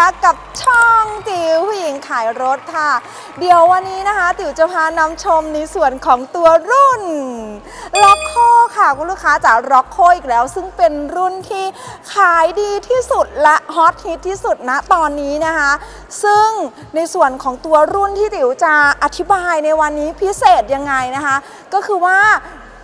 นะคะกับช่องติ๋วผู้หญิงขายรถค่ะ เดี๋ยววันนี้นะคะติ๋วจะพานำชมในส่วนของตัวรุ่นล็อกโคค่ะคุณลูกค้าจากล็อกโคอีกแล้ว ซึ่งเป็นรุ่นที่ขายดีที่สุดและฮอตฮิตที่สุดณตอนนี้นะคะ ซึ่งในส่วนของตัวรุ่นที่ติ๋วจะอธิบายในวันนี้พิเศษยังไงนะคะ ก็คือว่า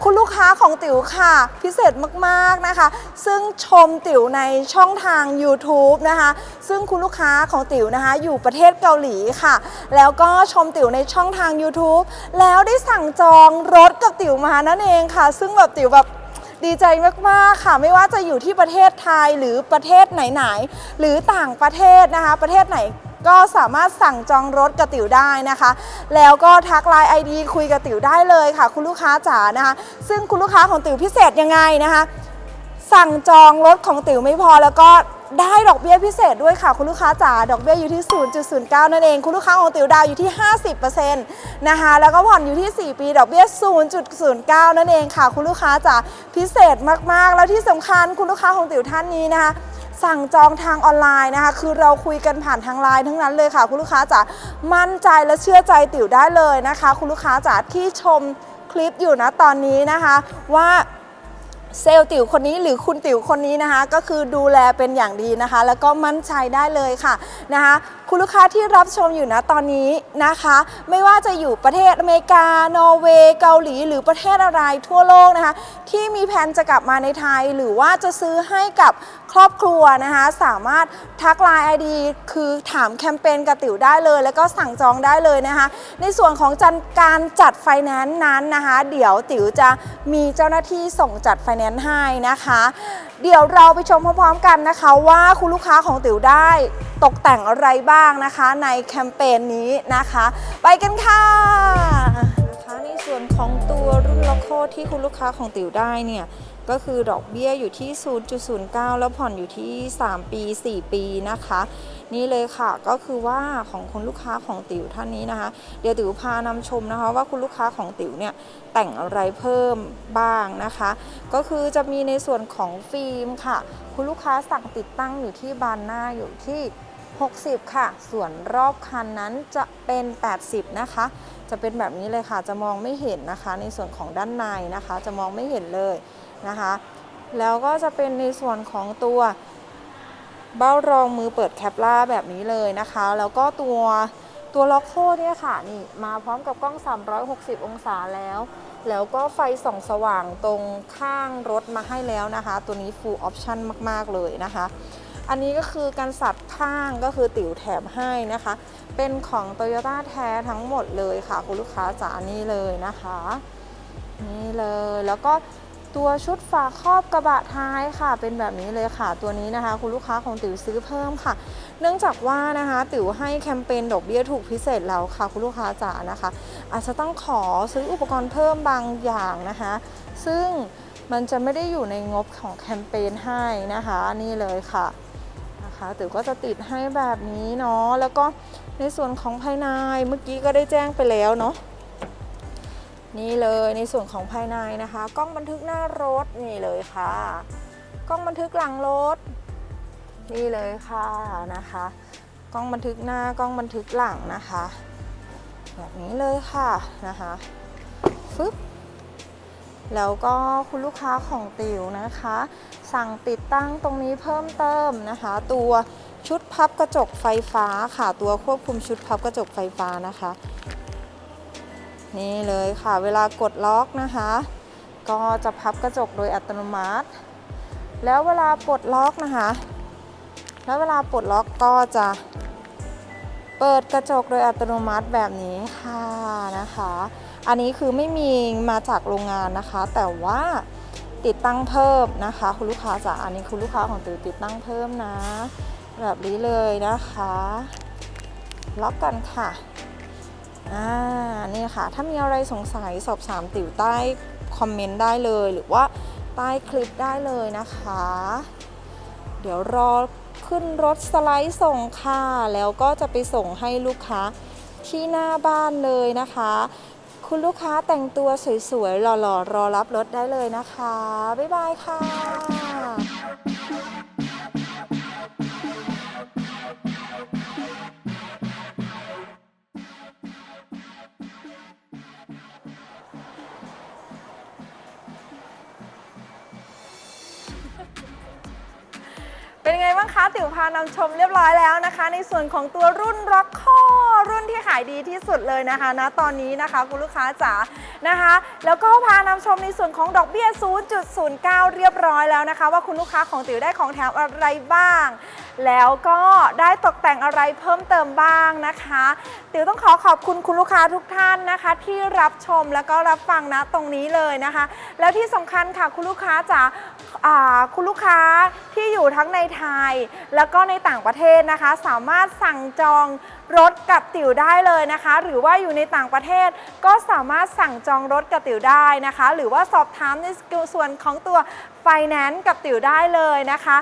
คุณลูกค้าของติ๋วค่ะ พิเศษมากๆนะคะ ซึ่งชมติ๋วในช่องทาง YouTube นะคะ ซึ่งคุณลูกค้าของติ๋วนะคะ อยู่ประเทศเกาหลีค่ะ แล้วก็ชมติ๋วในช่องทาง YouTube แล้วได้สั่งจองรถกับติ๋วมานั่นเองค่ะ ซึ่งแบบติ๋วแบบดีใจมากๆค่ะ ไม่ว่าจะอยู่ที่ประเทศไทยหรือประเทศไหนๆหรือต่างประเทศนะคะ ประเทศไหน ก็สามารถสั่งจองรถกับติ๋วได้นะคะ แล้วก็ทักไลน์ไอดีคุยกับติ๋วได้เลยค่ะ คุณลูกค้าจ๋านะคะ ซึ่งคุณลูกค้าของติ๋วพิเศษยังไงนะคะ สั่งจองรถของติ๋วไม่พอแล้วก็ได้ดอกเบี้ยพิเศษด้วยค่ะ คุณลูกค้าจ๋าดอกเบี้ยอยู่ที่ 0.09 นั่นเอง คุณลูกค้าของติ๋วดาวอยู่ที่ 50%นะคะแล้วก็ผ่อนอยู่ที่ 4 ปี ดอกเบี้ย 0.09 นั่นเองค่ะ คุณลูกค้าจ๋าพิเศษมากๆ แล้วที่สำคัญคุณลูกค้าของติ๋วท่านนี้นะคะ สั่งจองทางออนไลน์นะคะ คือเราคุยกันผ่านทางไลน์ทั้งนั้นเลยค่ะ คุณลูกค้าจ๋ามั่นใจและเชื่อใจติ๋วได้เลยนะคะ คุณลูกค้าจ๋าที่ชมคลิปอยู่นะตอนนี้นะคะว่าเซลล์ติ๋วคนนี้หรือคุณติ๋วคนนี้นะคะ ก็คือดูแลเป็นอย่างดีนะคะ แล้วก็มั่นใจได้เลยค่ะนะคะคุณลูกค้าที่รับชมอยู่นะตอนนี้นะคะ ไม่ว่าจะอยู่ประเทศอเมริกา นอร์เวย์ เกาหลี หรือประเทศอะไรทั่วโลกนะคะ ที่มีแผนจะกลับมาในไทย หรือว่าจะซื้อให้กับครอบครัวนะคะ สามารถทักไลน์ไอดีคือถามแคมเปญกับติ๋วได้เลย แล้วก็สั่งจองได้เลยนะคะ ในส่วนของจัดการจัดไฟแนนซ์นั้นนะคะ เดี๋ยวติ๋วจะมีเจ้าหน้าที่ส่งจัดไฟแนนซ์ให้นะคะ เดี๋ยวเราไปชมพร้อมๆกันนะคะ ว่าคุณลูกค้าของติ๋วได้ตกแต่งอะไรบ้างนะคะ ในแคมเปญนี้นะคะ ไปกันค่ะนะคะในส่วนของตัวรุ่นล็อกโคที่คุณลูกค้าของติ๋วได้เนี่ย ก็คือดอกเบี้ยอยู่ที่ 0.09 แล้วผ่อนอยู่ที่ 3 ปี 4 ปีนะคะ นี่เลยค่ะก็คือว่าของคุณลูกค้าของติ๋วท่านนี้นะคะ เดี๋ยวติ๋วพานำชมนะคะว่าคุณลูกค้าของติ๋วเนี่ยแต่งอะไรเพิ่มบ้างนะคะ ก็คือจะมีในส่วนของฟิล์มค่ะ คุณลูกค้าสั่งติดตั้งอยู่ที่บานหน้าอยู่ที่ 60 ค่ะ ส่วนรอบคันนั้นจะเป็น 80 นะคะ จะเป็นแบบนี้เลยค่ะ จะมองไม่เห็นนะคะ ในส่วนของด้านในนะคะ จะมองไม่เห็นเลยนะคะ แล้วก็จะเป็นในส่วนของตัวเบ้ารองมือเปิดแคปล่าแบบนี้เลยนะคะ แล้วก็ตัวตัวล็อกโคเนี่ยค่ะนี่มาพร้อมกับกล้อง 360 องศาแล้ว แล้วก็ไฟส่องสว่างตรงข้างรถมาให้แล้วนะคะ ตัวนี้ full option มาก ๆ เลยนะคะ อันนี้ก็คือการสัดข้างก็คือติ๋วแถมให้นะคะ เป็นของ Toyota แท้ทั้งหมดเลยค่ะ คุณลูกค้าจ๋านี่เลยนะคะ นี่เลยแล้วก็ตัวชุดฝาครอบกระบะท้ายค่ะ เป็นแบบนี้เลยค่ะ ตัวนี้นะคะ คุณลูกค้าของติ๋วซื้อเพิ่มค่ะ เนื่องจากว่านะคะ ติ๋วให้แคมเปญดอกเบี้ยถูกพิเศษแล้วค่ะ คุณลูกค้าจ๋านะคะ อาจจะต้องขอซื้ออุปกรณ์เพิ่มบางอย่างนะคะ ซึ่งมันจะไม่ได้อยู่ในงบของแคมเปญให้นะคะ นี่เลยค่ะ นะคะติ๋วก็จะติดให้แบบนี้เนาะแล้วก็ในส่วนของภายในเมื่อกี้ก็ได้แจ้งไปแล้วเนาะนี่เลยในส่วนของภายในนะคะ กล้องบันทึกหน้ารถนี่เลยค่ะ กล้องบันทึกหลังรถ นี่เลยค่ะนะคะ กล้องบันทึกหน้ากล้องบันทึกหลังนะคะ แบบนี้เลยค่ะนะคะฟึบ แล้วก็คุณลูกค้าของติ๋วนะคะ สั่งติดตั้งตรงนี้เพิ่มเติมนะคะ ตัวชุดพับกระจกไฟฟ้าค่ะตัวควบคุมชุดพับกระจกไฟฟ้านะคะ นี่เลยค่ะเวลากดล็อกนะคะ ก็จะพับกระจกโดยอัตโนมัติ แล้วเวลาปลดล็อกนะคะ แล้วเวลาปลดล็อกก็จะเปิดกระจกโดยอัตโนมัติแบบนี้ค่ะนะคะ อันนี้คือไม่มีมาจากโรงงานนะคะ แต่ว่าติดตั้งเพิ่มนะคะ คุณลูกค้าจ๋าอันนี้คุณลูกค้าของตือติดตั้งเพิ่มนะ แบบนี้เลยนะคะ ล็อกกันค่ะอ่านี่ค่ะ ถ้ามีอะไรสงสัยสอบถามติ๋วใต้คอมเมนต์ได้เลย หรือว่าใต้คลิปได้เลยนะคะ เดี๋ยวรอขึ้นรถสไลด์ส่งค่ะ แล้วก็จะไปส่งให้ลูกค้าที่หน้าบ้านเลยนะคะ คุณลูกค้าแต่งตัวสวยๆ หล่อๆ รอรับรถได้เลยนะคะ บ๊ายบายค่ะ ติ๋วพานำชมเรียบร้อยแล้วนะคะ ในส่วนของตัวรุ่นร็อกคอรุ่นที่ขายดีที่สุดเลยนะคะณตอนนี้นะคะคุณลูกค้าจ๋านะคะ แล้วก็พานำชมในส่วนของดอกเบี้ย 0.09 เรียบร้อยแล้วนะคะ ว่าคุณลูกค้าของติ๋วได้ของแถมอะไรบ้าง แล้วก็ได้ตกแต่งอะไรเพิ่มเติมบ้างนะคะติ๋วต้องขอขอบคุณคุณลูกค้าทุกท่านนะคะ ที่รับชมแล้วก็รับฟังนะตรงนี้เลยนะคะ แล้วที่สำคัญค่ะคุณลูกค้าจ๋าคุณลูกค้าที่อยู่ทั้งในไทย แล้วก็ในต่างประเทศนะคะ สามารถสั่งจองรถกับติ๋วได้เลยนะคะ หรือว่าอยู่ในต่างประเทศก็สามารถสั่งจองรถกับติ๋วได้นะคะ หรือว่าสอบถามในส่วนของตัวไฟแนนซ์กับติ๋วได้เลยนะคะ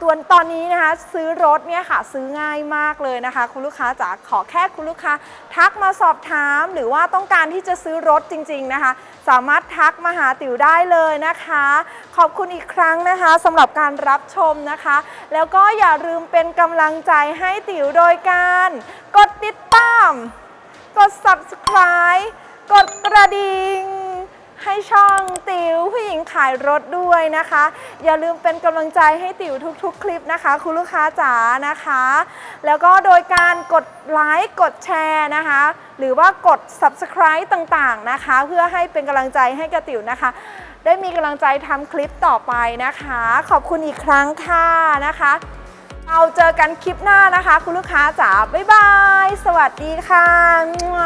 ตัวตอนนี้นะคะซื้อรถเนี่ยค่ะซื้อง่ายมากเลยนะคะ คุณลูกค้าจ๋าขอแค่คุณลูกค้า ทักมาสอบถามหรือว่าต้องการที่จะซื้อรถจริง ๆนะคะ สามารถทักมาหาติ๋วได้เลยนะคะ ขอบคุณอีกครั้งนะคะสำหรับการรับชมนะคะ แล้วก็อย่าลืมเป็นกำลังใจให้ติ๋วโดยการ กดติดตาม กด subscribe กดกระดิ่ง ให้ช่องติ๋วผู้หญิงขายรถด้วยนะคะ อย่าลืมเป็นกำลังใจให้ติ๋วทุกๆ คลิปนะคะ คุณลูกค้าจ๋านะคะ แล้วก็โดยการกดไลค์กดแชร์นะคะ หรือว่ากด subscribe ต่างๆนะคะ เพื่อให้เป็นกำลังใจให้กับติ๋วนะคะ ได้มีกำลังใจทำคลิปต่อไปนะคะ ขอบคุณอีกครั้งค่ะนะคะเราเจอกันคลิปหน้านะคะ คุณลูกค้าจ๋าบ๊ายบาย สวัสดีค่ะมัว